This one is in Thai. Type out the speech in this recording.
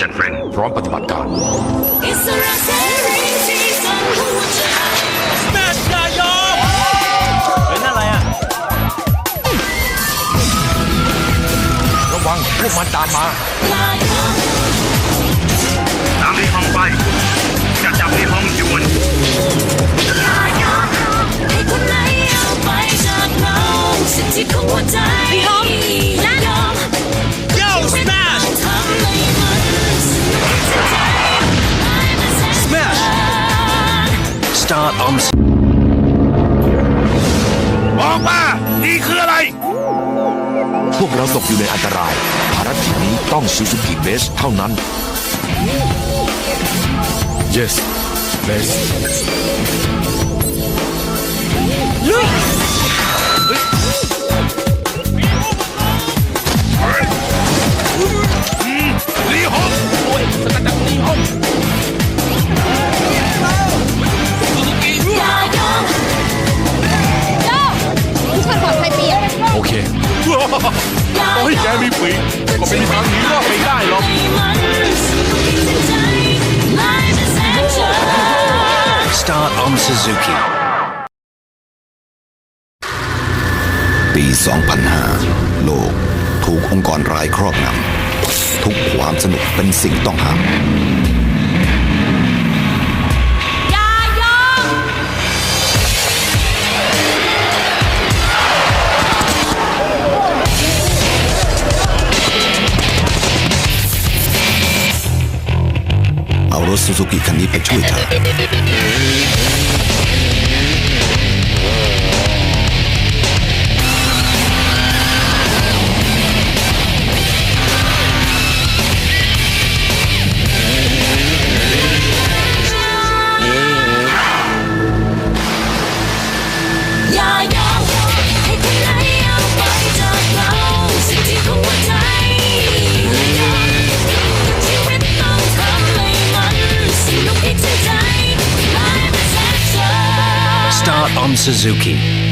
Mission Friend พร้อมปฏิบัติการอิสระเสรีที่สุดหัวใจแม่อย่ายอมเฮ้ยนั่นอะไรอะ ระวังพวกมันตามมา ดออมบอกมานี่คืออะไร พวกเราตกอยู่ในอันตราย ภารกิจนี้ต้องซูซูกิเบสเท่านั้น yes best ลี อย่าโอ้ยแกมีปีกก็ไม่มีทางหนีรอดไปได้หรอกให้มันสนุกสุดใจไม่มาแสนเธอ Start on Suzuki ปี 2005 โลก ถูกองค์กรร้ายครอบงำทุกความสนุกเป็นสิ่งต้องห้าม เอารถ on Suzuki